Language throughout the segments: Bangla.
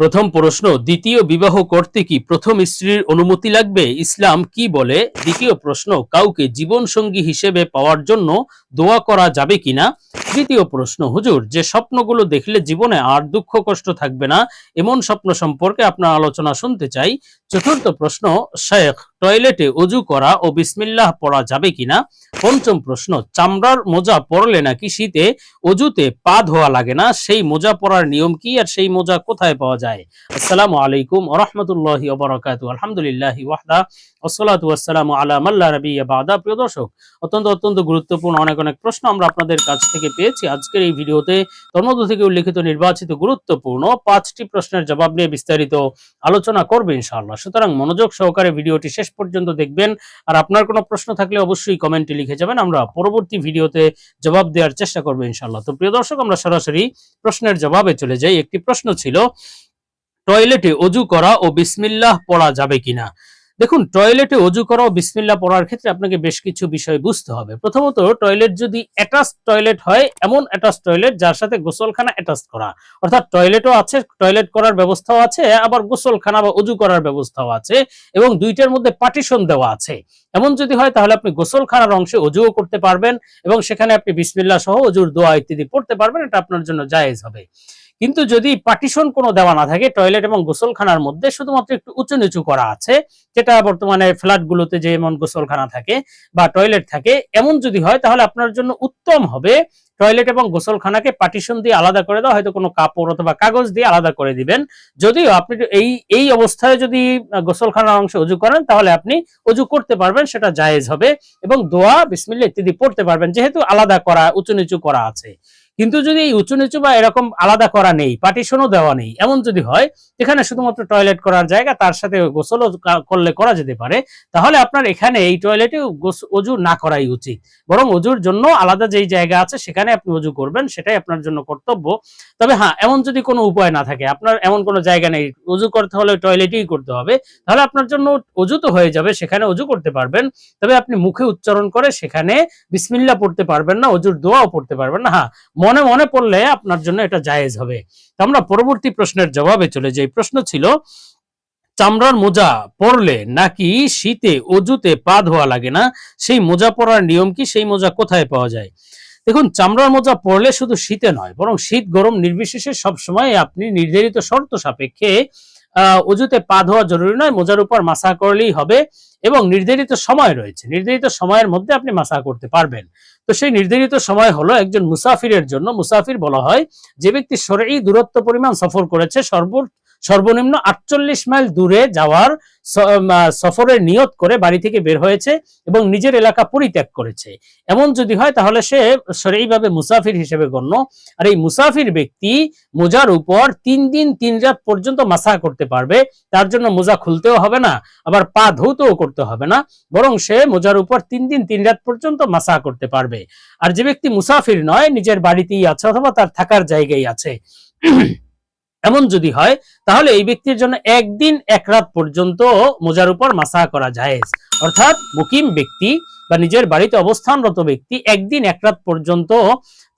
প্রথম প্রশ্ন, দ্বিতীয় বিবাহ করতে কি প্রথম স্ত্রীর অনুমতি লাগবে? ইসলাম কি বলে? দ্বিতীয় প্রশ্ন, কাউকে জীবন সঙ্গী হিসেবে পাওয়ার জন্য দোয়া করা যাবে কিনা? তৃতীয় প্রশ্ন, হুজুর, যে স্বপ্নগুলো দেখলে জীবনে আর দুঃখ কষ্ট থাকবে না, এমন স্বপ্ন সম্পর্কে আপনার আলোচনা শুনতে চাই। চতুর্থ প্রশ্ন, শেখ টয়লেটে অজু করা ও বিসমিল্লাহ পড়া যাবে কিনা? পঞ্চম প্রশ্ন, চামড়ার মোজা পড়লে নাকি শীতে অজুতে পা ধোয়া লাগে না? সেই মোজা পরার নিয়ম কি আর সেই মোজা কোথায় পাওয়া যায়? আসসালামু আলাইকুম ওরহমতুল্লাহি আলহামদুলিল্লাহ ওয়াহদা। ওসলাতু আসসালামু আলা মাল্লা বাদা। প্রিয় দর্শক, অত্যন্ত অত্যন্ত গুরুত্বপূর্ণ, অনেক অনেক প্রশ্ন আমরা আপনাদের কাছ থেকে পেয়েছি। আজকের এই ভিডিওতে তন্মধ্য থেকে উল্লেখিত নির্বাচিত গুরুত্বপূর্ণ পাঁচটি প্রশ্নের জবাব নিয়ে বিস্তারিত আলোচনা করবে ইনশাআল্লাহ। সুতরাং মনোযোগ সহকারে ভিডিওটি শেষ পর্যন্ত দেখবেন। আর আপনার কোনো প্রশ্ন থাকলে অবশ্যই কমেন্টে লিখে যাবেন। আমরা পরবর্তী ভিডিওতে জবাব দেওয়ার চেষ্টা করব ইনশাআল্লাহ। তো প্রিয় দর্শক, আমরা সরাসরি প্রশ্নের জবাবে চলে যাই। একটি প্রশ্ন ছিল, টয়লেটে অজু করা ও বিসমিল্লাহ পড়া যাবে কিনা? দেখুন টয়লেটে অজু করা ও বিসমিল্লাহ পড়ার ক্ষেত্রে আপনাকে বেশ কিছু বিষয় বুঝতে হবে। প্রথমত টয়লেট যদি অ্যাটাচ টয়লেট হয়, এমন অ্যাটাচ টয়লেট যার সাথে গোসলখানা অ্যাটাচ করা। অর্থাৎ টয়লেটও আছে টয়লেট করার ব্যবস্থাও আছে, আবার গোসলখানা বা অজু করার ব্যবস্থাও আছে এবং দুইটার মধ্যে পার্টিশন দেওয়া আছে। এমন যদি হয়, তাহলে আপনি গোসলখানার অংশে অজুও করতে পারবেন এবং সেখানে আপনি বিসমিল্লাহ সহ অজুর দোয়া ইত্যাদি পড়তে পারবেন, এটা আপনার জন্য জায়েজ হবে। কিন্তু যদি পার্টিশন কোনো দেওয়া না থাকে টয়লেট এবং গোসলখানার মধ্যে শুধুমাত্র একটু উঁচু নিচু করা আছে, যেটা বর্তমানে ফ্ল্যাটগুলোতে যে এমন গোসলখানা থাকে বা টয়লেট থাকে, এমন যদি হয় তাহলে আপনার জন্য উত্তম হবে। টয়লেট এবং গোসলখানাকে পার্টিশন দিয়ে আলাদা করে দেওয়া হয়তো কোনো কাপড় অথবা কাগজ দিয়ে আলাদা করে দিবেন। যদিও আপনি এই এই অবস্থায় যদি গোসলখানার অংশে অজু করেন, তাহলে আপনি অজু করতে পারবেন, সেটা জায়েজ হবে। এবং দোয়া, বিসমিল্লা ইত্যাদি পড়তে পারবেন, যেহেতু আলাদা করা উঁচু নিচু করা আছে। কিন্তু যদি উঁচু নিচু বা এরকম আলাদা করা নেই পার্টিশনও দেওয়া নেই, এমন যদি হয় যেখানে শুধুমাত্র টয়লেট করার জায়গা, তার সাথে গোসলও করলে করা যেতে পারে, তাহলে আপনার এখানে এই টয়লেটে অজু না করাই উচিত। বরং অজুর জন্য আলাদা যেই জায়গা আছে, সেখানে আপনি অজু করবেন, সেটাই আপনার জন্য কর্তব্য। তবে হ্যাঁ এমন যদি কোনো উপায় না থাকে, আপনার এমন কোনো জায়গা নেই অজু করতে হলে টয়লেটেই করতে হবে, তাহলে আপনার জন্য অজু তো হয়ে যাবে, সেখানে অজু করতে পারবেন। তবে আপনি মুখে উচ্চারণ করে সেখানে বিসমিল্লা পড়তে পারবেন না অজুর দোয়াও পড়তে পারবেন না। হ্যাঁ মনে মনে পড়লে আপনার জন্য এটা জায়েজ হবে। আমরা পরবর্তী প্রশ্নের জবাবে চলে যাই। প্রশ্ন ছিল, চামড়ার মোজা পরলে নাকি শীতে অজুতে পা ধোয়া লাগে না? সেই মোজা পরার নিয়ম কি? সেই মোজা কোথায় পাওয়া যায়? দেখুন, চামড়ার মোজা পরলে শুধু শীতে নয়, বরং শীত গরম নির্বিশেষে সবসময় আপনি নির্ধারিত শর্ত সাপেক্ষে অজুতে পা ধোয়া জরুরি নয়, মোজার উপর মাসা করলেই হবে এবং নির্ধারিত সময় রয়েছে। নির্ধারিত সময়ের মধ্যে আপনি মাসা করতে পারবেন। তো সেই নির্ধারিত সময় হলো একজন মুসাফিরের জন্য। মুসাফির বলা হয়, যে ব্যক্তি সরেই দূরত্ব পরিমাণ সফর করেছে সর্ব সর্বনিম্ন আটচল্লিশ মাইল দূরে যাওয়ার স- আহ, সফরের নিয়ত করে বাড়ি থেকে বের হয়েছে এবং নিজের এলাকা পরিত্যাগ করেছে। এমন যদি হয় তাহলে সে সরেইভাবে মুসাফির হিসেবে গণ্য। আর এই মুসাফির ব্যক্তি মোজার উপর তিন দিন তিন রাত পর্যন্ত মাসা করতে পারবে। তার জন্য মোজা খুলতেও হবে না আবার পা ধৌতেও করতে হবে না। বরং সে মোজার উপর তিন দিন তিন রাত পর্যন্ত মাসা করতে পারবে। আর যে ব্যক্তি মুসাফির নয় নিজের বাড়িতেই আছে অথবা তার থাকার জায়গায় আছে। এমন যদি হয়, তাহলে এই ব্যক্তির জন্য একদিন এক রাত পর্যন্ত মোজার উপর মাসা করা যায় অর্থাৎ মুকিম ব্যক্তি বা নিজের বাড়িতে অবস্থানরত ব্যক্তি একদিন এক রাত পর্যন্ত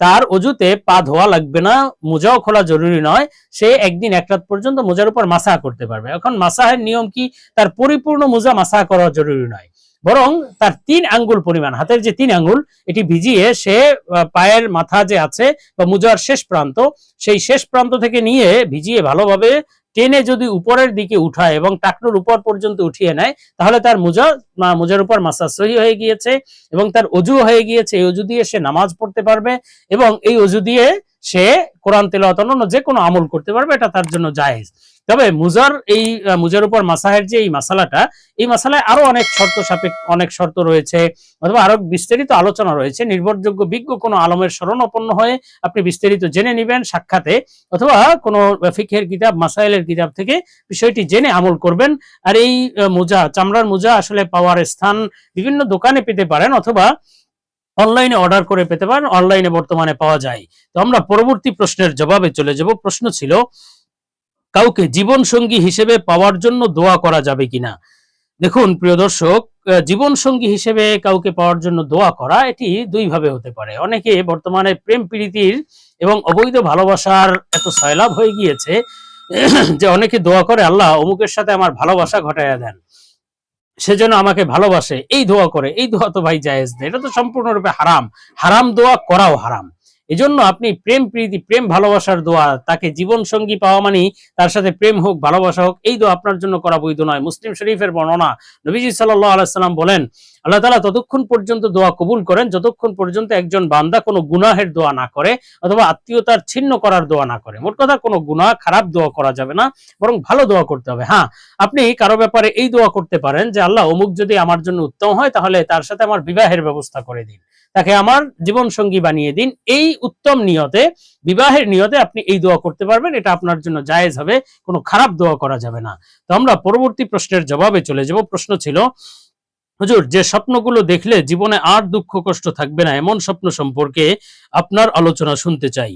তার অজুতে পা ধোয়া লাগবে না, মোজাও খোলা জরুরি নয়, সে একদিন এক রাত পর্যন্ত মোজার উপর মাসা করতে পারবে। এখন মাসাহের নিয়ম কি? তার পরিপূর্ণ মোজা মাসা করা জরুরি নয়। বরং তার তিন আঙ্গুল পরিমাণ, হাতের যে তিন আঙ্গুল, এটি ভিজিয়ে সে পায়ের মাথা যে আছে বা মোজার শেষ প্রান্ত, সেই শেষ প্রান্ত থেকে নিয়ে ভিজিয়ে ভালোভাবে টেনে যদি উপরের দিকে উঠায় এবং টাকনুর উপর পর্যন্ত উঠিয়ে নেয়, তাহলে তার মোজা মোজার উপর মাসা সহি হয়ে গিয়েছে এবং তার অজু হয়ে গিয়েছে। এই অজু দিয়ে সে নামাজ পড়তে পারবে এবং এই অজু দিয়ে সে কোরআন তেলাওয়াত অন্যান্য যে কোনো আমল করতে পারবে, এটা তার জন্য জায়েজ। তবে মুজার এই মুজার উপর মাসাহের যে এই মাসালাটা, এই মাসালায় আরও অনেক শর্ত সাপেক্ষ, অনেক শর্ত রয়েছে। অথবা আরও বিস্তারিত আলোচনা রয়েছে। নির্ভরযোগ্য, বিজ্ঞ কোনো আলমের শরণাপন্ন হয়ে আপনি বিস্তারিত জেনে নেবেন সাক্ষাতে। অথবা কোনো ফিকের কিতাব, মাসাইলের কিতাব থেকে বিষয়টি জেনে আমল করবেন। আর এই মোজা, চামড়ার মোজা আসলে পাওয়ার স্থান বিভিন্ন দোকানে পেতে পারেন অথবা অনলাইনে অর্ডার করে পেতে পারেন। অনলাইনে বর্তমানে পাওয়া যায়। তো আমরা পরবর্তী প্রশ্নের জবাবে চলে যাব। প্রশ্ন ছিল কাউকে জীবন সঙ্গী হিসেবে পাওয়ার জন্য দোয়া করা যাবে কিনা? দেখুন, প্রিয় দর্শক জীবন সঙ্গী হিসেবে কাউকে পাওয়ার জন্য দোয়া করা এটি দুই ভাবে হতে পারে। অনেকে বর্তমানে প্রেম প্রীতির এবং অবৈধ ভালোবাসার এত সয়লাভ হয়ে গিয়েছে, যে অনেকে দোয়া করে, আল্লাহ, অমুকের সাথে আমার ভালোবাসা ঘটাইয়া দেন। সেজন্য আমাকে ভালোবাসে, এই দোয়া করে। এই দোয়া তো ভাই জায়েজ না। এটা তো সম্পূর্ণরূপে হারাম। হারাম দোয়া করাও হারাম। এজন্য আপনি প্রেম প্রীতি, প্রেম ভালোবাসার দোয়া, তাকে জীবন সঙ্গী পাওয়া মানে তার সাথে প্রেম হোক, ভালোবাসা হোক, এই দোয়া আপনার জন্য করা বৈধ নয়। মুসলিম শরীফের বর্ণনা নবীজি সাল্লাহ আলাইসাল্লাম বলেন আল্লাহ তালা ততক্ষণ পর্যন্ত দোয়া কবুল করেন, যতক্ষণ পর্যন্ত একজন বান্দা কোনো গুনাহের দোয়া না করে অথবা আত্মীয়তার ছিন্ন করার দোয়া না করে। মোট কথা কোনো গুনাহ, খারাপ দোয়া করা যাবে না, বরং ভালো দোয়া করতে হবে। হ্যাঁ আপনি কারও ব্যাপারে এই দোয়া করতে পারেন যে, আল্লাহ, অমুক যদি আমার জন্য উত্তম হয়, তাহলে তার সাথে আমার বিবাহের ব্যবস্থা করে দিন। তাকে আমার জীবন সঙ্গী বানিয়ে দিন। এই উত্তম নিয়তে, বিবাহের নিয়তে আপনি এই দোয়া করতে পারবেন, এটা আপনার জন্য জায়েজ হবে, কোনো খারাপ দোয়া করা যাবে না। তো আমরা পরবর্তী প্রশ্নের জবাবে চলে যাব। প্রশ্ন ছিল হুজুর, যে স্বপ্নগুলো দেখলে জীবনে আর দুঃখ কষ্ট থাকবে না, এমন স্বপ্ন সম্পর্কে আপনার আলোচনা শুনতে চাই।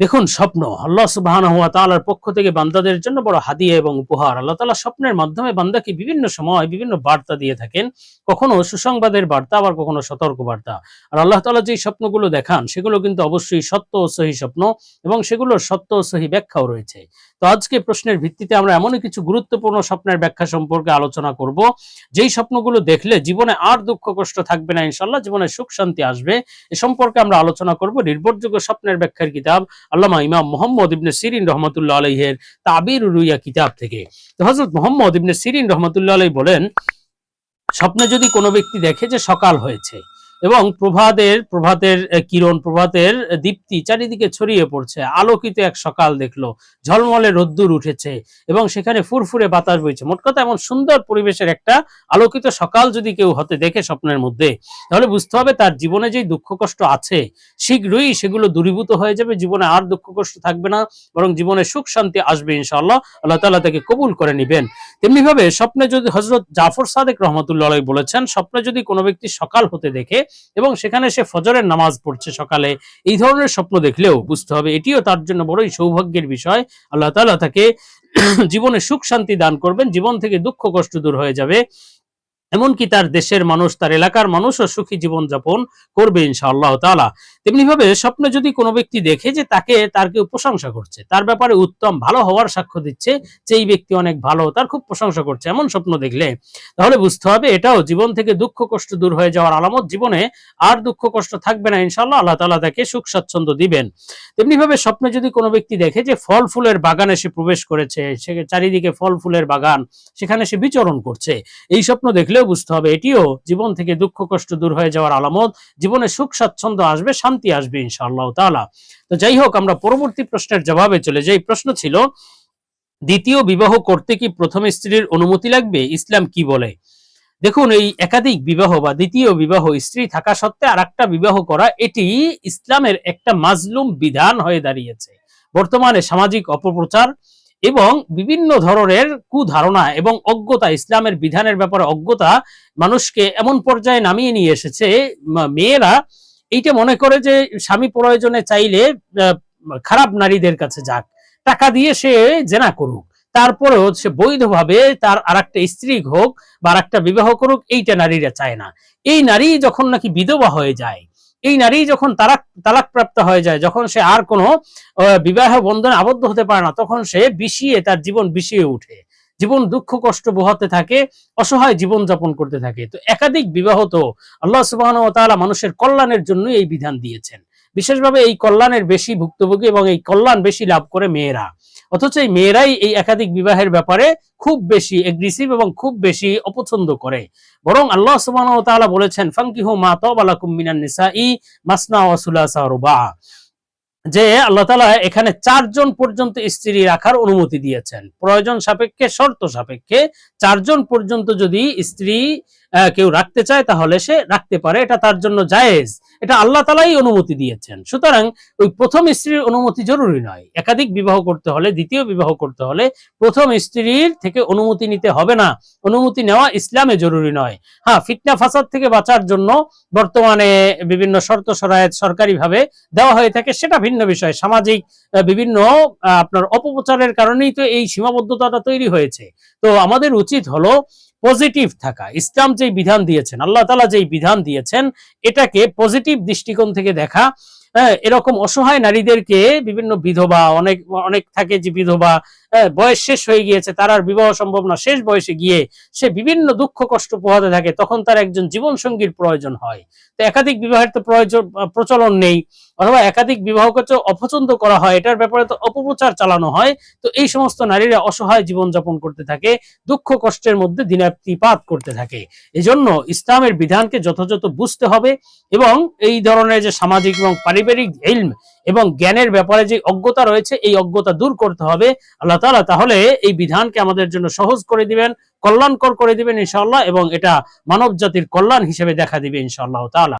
দেখুন, স্বপ্ন, আল্লাহ সুবাহান হুয়া তাআলার পক্ষ থেকে বান্দাদের জন্য বড় হাদিয়া এবং উপহার। আল্লাহ তালা স্বপ্নের মাধ্যমে বান্দাকে বিভিন্ন সময় বিভিন্ন বার্তা দিয়ে থাকেন। কখনো সুসংবাদের বার্তা, আবার কখনো সতর্ক বার্তা আর আল্লাহ তাআলা যে স্বপ্নগুলো দেখান, সেগুলো কিন্তু অবশ্যই সত্য ও সহি স্বপ্ন এবং সেগুলোর সত্য ও সহি ব্যাখ্যাও রয়েছে। তো আজকে প্রশ্নের ভিত্তিতে আমরা এমনই কিছু গুরুত্বপূর্ণ স্বপ্নের ব্যাখ্যা সম্পর্কে আলোচনা করব। যেই স্বপ্নগুলো দেখলে জীবনে আর দুঃখ কষ্ট থাকবে না ইনশাল্লাহ জীবনে সুখ শান্তি আসবে। এ সম্পর্কে আমরা আলোচনা করব নির্ভরযোগ্য স্বপ্নের ব্যাখ্যার কিতাব আল্লামা ইমাম মোহাম্মদ ইবনে সিরিন রহমতুল্লাহ আলহের তাবির রুইয়া কিতাব থেকে। তো হজরত মোহাম্মদ ইবনে সিরিন রহমতুল্লাহ আলাই বলেন, স্বপ্নে যদি কোনো ব্যক্তি দেখে যে সকাল হয়েছে এবং প্রভাতের প্রভাতের কিরণ, প্রভাতের দীপ্তি চারিদিকে ছড়িয়ে পড়ছে। আলোকিত এক সকাল দেখল। ঝলমলে রোদ্দুর উঠেছে এবং সেখানে ফুরফুরে বাতাস বইছে। মোট কথা এমন সুন্দর পরিবেশের একটা আলোকিত সকাল যদি কেউ হতে দেখে স্বপ্নের মধ্যে, তাহলে বুঝতে হবে তার জীবনে যে দুঃখ কষ্ট আছে, শীঘ্রই সেগুলো দূরীভূত হয়ে যাবে। জীবনে আর দুঃখ কষ্ট থাকবে না, বরং জীবনে সুখ, শান্তি আসবে ইনশাআল্লাহ। আল্লাহ তাআলা তাকে কবুল করে নিবেন। তেমনিভাবে স্বপ্নে যদি হজরত জাফর সাদেক রহমতুল্লাহ বলেছেন, স্বপ্নে যদি কোনো ব্যক্তি সকাল হতে দেখে এবং সেখানে সে ফজরের নামাজ পড়ছে সকালে। এই ধরনের স্বপ্ন দেখলেও বুঝতে হবে, এটিও তার জন্য বড়ই সৌভাগ্যের বিষয়। আল্লাহ তাআলা তাকে জীবনে সুখ শান্তি দান করবেন, জীবন থেকে দুঃখ কষ্ট দূর হয়ে যাবে। এমনকি তার দেশের মানুষ, তার এলাকার মানুষও সুখী জীবন যাপন করবে ইনশাআল্লাহ তাআলা। তেমনি ভাবে স্বপ্নে যদি কোনো ব্যক্তি দেখে যে তাকে, তার কেউ প্রশংসা করছে, তার ব্যাপারে উত্তম, ভালো হওয়ার সাক্ষ্য দিচ্ছে যে এই ব্যক্তি অনেক ভালো, তার খুব প্রশংসা করছে, এমন স্বপ্ন দেখলে, তাহলে বুঝতে হবে এটাও জীবন থেকে দুঃখ, কষ্ট দূর হয়ে যাওয়ার আলামত জীবনে আর দুঃখ, কষ্ট থাকবে না ইনশাআল্লাহ, আল্লাহ তাআলা তাকে সুখ, স্বাচ্ছন্দ্য দিবেন। তেমনি ভাবে স্বপ্নে যদি কোনো ব্যক্তি দেখে যে ফল ফুলের বাগানে সে প্রবেশ করেছে, সে চারিদিকে ফল ফুলের বাগান, সেখানে সে বিচরণ করছে, এই স্বপ্ন দেখলেও বুঝতে হবে, এটিও জীবন থেকে দুঃখ, কষ্ট দূর হয়ে যাওয়ার আলামত। জীবনে সুখ, স্বাচ্ছন্দ্য আসবে, শান্তি আসবে, ইনশাআল্লাহ তাআলা। তো যাই হোক, আমরা পরবর্তী প্রশ্নের জবাবে চলে যাই। প্রশ্ন ছিল, দ্বিতীয় বিবাহ করতে কি প্রথম স্ত্রীর অনুমতি লাগবে? ইসলাম কি বলে? দেখুন, এই একাধিক বিবাহ বা দ্বিতীয় বিবাহ স্ত্রী থাকা সত্ত্বে আর একটা বিবাহ করা, এটি ইসলামের একটা মাজলুম বিধান হয়ে দাঁড়িয়েছে। বর্তমানে সামাজিক অপপ্রচার এবং বিভিন্ন ধরনের কুধারণা এবং অজ্ঞতা, ইসলামের বিধানের ব্যাপারে অজ্ঞতা মানুষকে এমন পর্যায়ে নামিয়ে নিয়ে এসেছে মেয়েরা। এইটা মনে করে যে স্বামী প্রয়োজনে চাইলে খারাপ নারীদের কাছে যাক। টাকা দিয়ে সে জেনা করুক। তারপরেও সে বৈধভাবে তার আর একটা স্ত্রী হোক বা আর একটা বিবাহ করুক, এইটা নারীরা চায় না। এই নারী যখন নাকি বিধবা হয়ে যায় এই নারী যখন তালাক তালাক প্রাপ্ত হয়ে যায়, যখন সে আর কোনো বিবাহ বন্ধনে আবদ্ধ হতে পারে না, তখন সে বিষিয়ে, তার জীবন বিষিয়ে উঠে জীবন দুঃখ, কষ্ট বহাতে থাকে, অসহায় জীবন যাপন করতে থাকে। তো একাধিক বিবাহ তো আল্লাহ সুবাহ মানুষের কল্যাণের জন্য এই বিধান দিয়েছেন। বিশেষভাবে এই কল্যাণের বেশি ভুক্তভোগী এবং এই কল্যাণ বেশি লাভ করে মেয়েরা। অথচ এই মেয়েরাই এই একাধিক বিবাহের ব্যাপারে খুব বেশি এগ্রেসিভ এবং খুব বেশি অপছন্দ করে। বরং আল্লাহ সুবহানাহু ওয়া তাআলা বলেছেন, ফানকিহু মা তাবালাকুম মিনান নিসাই মাসনা ওয়া সুলাসা রুবা। যে আল্লাহ তাআলা এখানে চারজন পর্যন্ত স্ত্রী রাখার অনুমতি দিয়েছেন। প্রয়োজন সাপেক্ষে, শর্ত সাপেক্ষে, চারজন পর্যন্ত যদি স্ত্রী কেউ রাখতে চায় তাহলে সে রাখতে পারে। এটা তার জন্য জায়েজ। এটা আল্লাহ তালাই অনুমতি দিয়েছেন। সুতরাং ওই প্রথম স্ত্রীর অনুমতি জরুরি নয়। একাধিক বিবাহ করতে হলে, দ্বিতীয় বিবাহ করতে হলে প্রথম স্ত্রীর থেকে অনুমতি নিতে হবে না। অনুমতি নেওয়া ইসলামে জরুরি নয়। হ্যাঁ ফিতনা ফাসাদ থেকে বাঁচার জন্য বর্তমানে বিভিন্ন শর্ত সরায়ত সরকারিভাবে দেওয়া হয়ে থাকে। সেটা ভিন্ন বিষয়। সামাজিক বিভিন্ন আপনার অপপ্রচারের কারণেই তো এই সীমাবদ্ধতাটা তৈরি হয়েছে। তো আমাদের উচিত হলো পজিটিভ থাকা। ইসলাম যেই বিধান দিয়েছেন আল্লাহ তালা যেই বিধান দিয়েছেন এটাকে পজিটিভ দৃষ্টিকোণ থেকে দেখা। হ্যাঁ, এরকম অসহায় নারীদেরকে বিভিন্ন বিধবা অনেক অনেক থাকে যে বিধবা বয়স শেষ হয়ে গিয়েছে, তার আর বিবাহ সম্ভব না। শেষ বয়সে গিয়ে সে বিভিন্ন দুঃখ কষ্ট পোহাতে থাকে, তখন তার একজন জীবন সঙ্গীর প্রয়োজন হয়। তো একাধিক বিবাহের তো প্রয়োজন প্রচলন নেই, অথবা একাধিক বিবাহকে অপছন্দ করা হয়, এটার ব্যাপারে তো অপপ্রচার চালানো হয়। তো এই সমস্ত নারীরা অসহায় জীবনযাপন করতে থাকে, দুঃখ কষ্টের মধ্যে দিনাতিপাত করতে থাকে। এজন্য ইসলামের বিধানকে যথাযথ বুঝতে হবে এবং এই ধরনের যে সামাজিক এবং পারিবারিক ইলম এবং জ্ঞানের ব্যাপারে যে অজ্ঞতা রয়েছে, এই অজ্ঞতা দূর করতে হবে। আল্লাহ তালা তাহলে এই বিধানকে আমাদের জন্য সহজ করে দিবেন, কল্যাণকর করে দিবেন ইনশাল্লাহ এবং এটা মানব জাতির কল্যাণ হিসেবে দেখা দিবে ইনশাল্লাহ তাআলা।